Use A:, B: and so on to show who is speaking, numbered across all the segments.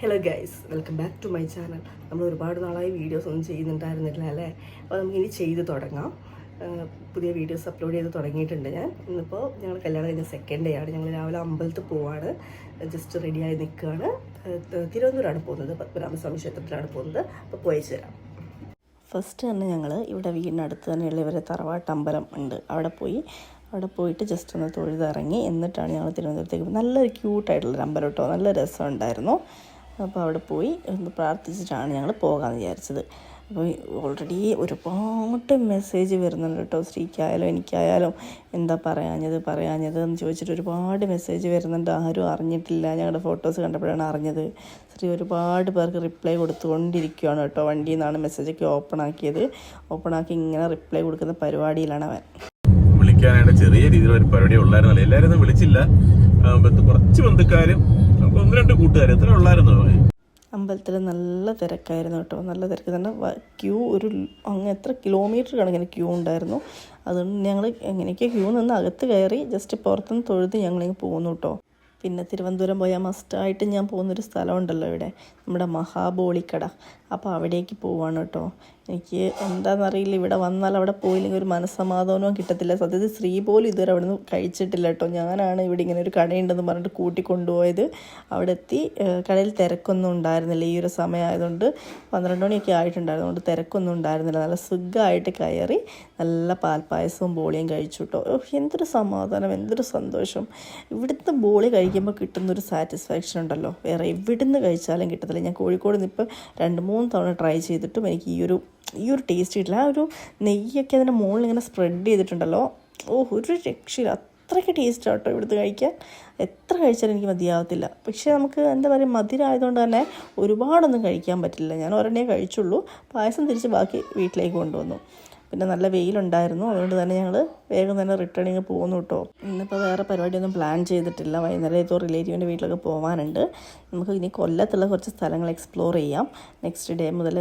A: Hello guys welcome back to my channel നമ്മൾ ഒരുപാട് നാളായി വീഡിയോസ് ഒന്നും ചെയ്യുന്നുണ്ടായിരുന്നില്ല അല്ലേ? അപ്പോൾ നമുക്ക് ഇനി ചെയ്ത് തുടങ്ങാം. പുതിയ വീഡിയോസ് അപ്ലോഡ് ചെയ്ത് തുടങ്ങിയിട്ടുണ്ട് ഞാൻ. ഇന്നിപ്പോൾ ഞങ്ങൾ കല്യാണം കഴിഞ്ഞ സെക്കൻഡ് ഡേ ആണ്. ഞങ്ങൾ രാവിലെ അമ്പലത്തിൽ പോവാണ്. ജസ്റ്റ് റെഡിയായി നിൽക്കുകയാണ്. തിരുവനന്തപുരമാണ് പോകുന്നത്. പത്മനാഭസ്വാമി ക്ഷേത്രത്തിലാണ് പോകുന്നത്. അപ്പോൾ പോയി ചേരാം. ഫസ്റ്റ് തന്നെ ഞങ്ങൾ ഇവിടെ വീടിനടുത്ത് തന്നെയുള്ള ഇവരെ തറവാട്ട് അമ്പലം ഉണ്ട്. അവിടെ പോയി അവിടെ പോയിട്ട് ജസ്റ്റ് ഒന്ന് തൊഴുതിറങ്ങി എന്നിട്ടാണ് ഞങ്ങൾ തിരുവനന്തപുരത്തേക്ക് നല്ല ക്യൂട്ടായിട്ടുള്ളൊരു അമ്പലം കേട്ടോ. നല്ല രസമുണ്ടായിരുന്നു. അപ്പോൾ അവിടെ പോയി ഒന്ന് പ്രാർത്ഥിച്ചിട്ടാണ് ഞങ്ങൾ പോകാമെന്ന് വിചാരിച്ചത്. അപ്പോൾ ഓൾറെഡി ഒരുപാട് മെസ്സേജ് വരുന്നുണ്ട് കേട്ടോ. സ്ത്രീക്കായാലും എനിക്കായാലും എന്താ പറയാഞ്ഞത് പറയാഞ്ഞത് എന്ന് ചോദിച്ചിട്ട് ഒരുപാട് മെസ്സേജ് വരുന്നുണ്ട്. ആരും അറിഞ്ഞിട്ടില്ല. ഞങ്ങളുടെ ഫോട്ടോസ് കണ്ടപ്പോഴാണ് അറിഞ്ഞത്. സ്ത്രീ ഒരുപാട് പേർക്ക് റിപ്ലൈ കൊടുത്തുകൊണ്ടിരിക്കുകയാണ് കേട്ടോ. വണ്ടിയിൽ നിന്നാണ് മെസ്സേജൊക്കെ ഓപ്പൺ ആക്കിയത്. ഓപ്പൺ ആക്കി ഇങ്ങനെ റിപ്ലൈ കൊടുക്കുന്ന പരിപാടിയിലാണ് അവൻ.
B: വിളിക്കാനായിട്ട് ചെറിയ രീതിയിലുള്ള ഒരു പരിപാടി ഉള്ളായിരുന്നല്ലോ. എല്ലാവരും ഒന്നും വിളിച്ചില്ല. കുറച്ച് ബന്ധുക്കാരും ഒന്ന് രണ്ട് കൂട്ടുകാരും എത്ര ഉള്ളായിരുന്നു.
A: അമ്പലത്തിൽ നല്ല തിരക്കായിരുന്നു കേട്ടോ. നല്ല തിരക്ക്. തന്നെ ക്യൂ ഒരു അങ്ങ് എത്ര കിലോമീറ്റർ കണക്കിന് ക്യൂ ഉണ്ടായിരുന്നു. അതുകൊണ്ട് ഞങ്ങൾ എങ്ങനെയൊക്കെ ക്യൂ നിന്ന് അകത്ത് കയറി ജസ്റ്റ് പുറത്തുനിന്ന് തൊഴുത് ഞങ്ങളിങ്ങ് പോകുന്നു കേട്ടോ. പിന്നെ തിരുവനന്തപുരം പോയാൽ മസ്റ്റായിട്ട് ഞാൻ പോകുന്നൊരു സ്ഥലമുണ്ടല്ലോ ഇവിടെ നമ്മുടെ മഹാബോളിക്കട. അപ്പോൾ അവിടേക്ക് പോവാണ് കേട്ടോ. എനിക്ക് എന്താണെന്നറിയില്ല ഇവിടെ വന്നാൽ അവിടെ പോയില്ലെങ്കിൽ ഒരു മനസ്സമാധാനവും കിട്ടത്തില്ല. സത്യത്തിൽ സ്ത്രീ പോലും ഇതുവരെ അവിടെ നിന്ന് കഴിച്ചിട്ടില്ല കേട്ടോ. ഞാനാണ് ഇവിടെ ഇങ്ങനെ ഒരു കടയുണ്ടെന്ന് പറഞ്ഞിട്ട് കൂട്ടി കൊണ്ടുപോയത് അവിടെ എത്തി കടയിൽ തിരക്കൊന്നും ഉണ്ടായിരുന്നില്ല. ഈ ഒരു സമയമായതുകൊണ്ട് പന്ത്രണ്ട് മണിയൊക്കെ ആയിട്ടുണ്ടായിരുന്നു. അതുകൊണ്ട് തിരക്കൊന്നും ഉണ്ടായിരുന്നില്ല. നല്ല സുഖമായിട്ട് കയറി നല്ല പാൽപ്പായസവും ബോളിയും കഴിച്ചു കേട്ടോ. എന്തൊരു സമാധാനം എന്തൊരു സന്തോഷം. ഇവിടുത്തെ ബോളി കഴിക്കുമ്പോൾ കിട്ടുന്നൊരു സാറ്റിസ്ഫാക്ഷൻ ഉണ്ടല്ലോ. വേറെ എവിടുന്ന് കഴിച്ചാലും കിട്ടത്തില്ല. ഞാൻ കോഴിക്കോട് നിന്ന് ഇപ്പോൾ രണ്ട് മൂന്ന് തവണ ട്രൈ ചെയ്തിട്ടും എനിക്ക് ഈ ഒരു ഈ ഒരു ടേസ്റ്റ് കിട്ടില്ല. ആ ഒരു നെയ്യൊക്കെ അതിന്റെ മുകളിൽ ഇങ്ങനെ സ്പ്രെഡ് ചെയ്തിട്ടുണ്ടല്ലോ. ഓ ഒരു രക്ഷയില്ല. അത്രയ്ക്ക് ടേസ്റ്റ് ആട്ടോ ഇവിടുത്തെ കഴിക്കാൻ. എത്ര കഴിച്ചാലും എനിക്ക് മതിയാവത്തില്ല. പക്ഷേ നമുക്ക് എന്താ പറയുക മധുരമായതുകൊണ്ട് തന്നെ ഒരുപാടൊന്നും കഴിക്കാൻ പറ്റില്ല. ഞാൻ ഒരെണ്ണേ കഴിച്ചുള്ളൂ. പായസം തിരിച്ച് ബാക്കി വീട്ടിലേക്ക് കൊണ്ടുവന്നു. പിന്നെ നല്ല വെയിലുണ്ടായിരുന്നു. അതുകൊണ്ട് തന്നെ ഞങ്ങൾ വേഗം തന്നെ റിട്ടേണിങ് പോകുന്നു കേട്ടോ ഇന്നിപ്പോൾ വേറെ പരിപാടിയൊന്നും പ്ലാൻ ചെയ്തിട്ടില്ല. വൈകുന്നേരം ഇതോ റിലേറ്റീവിന്റെ വീട്ടിലൊക്കെ പോകാനുണ്ട് നമുക്ക് ഇനി കൊല്ലത്തുള്ള കുറച്ച് സ്ഥലങ്ങൾ എക്സ്പ്ലോർ ചെയ്യാം. നെക്സ്റ്റ് ഡേ മുതൽ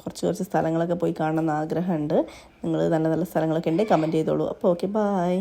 A: കുറച്ച് കുറച്ച് സ്ഥലങ്ങളൊക്കെ പോയി കാണണമെന്ന് ആഗ്രഹമുണ്ട്. നിങ്ങൾ നല്ല നല്ല സ്ഥലങ്ങളൊക്കെ ഉണ്ടെങ്കിൽ കമന്റ് ചെയ്തോളൂ. അപ്പോൾ ഓക്കെ ബായ്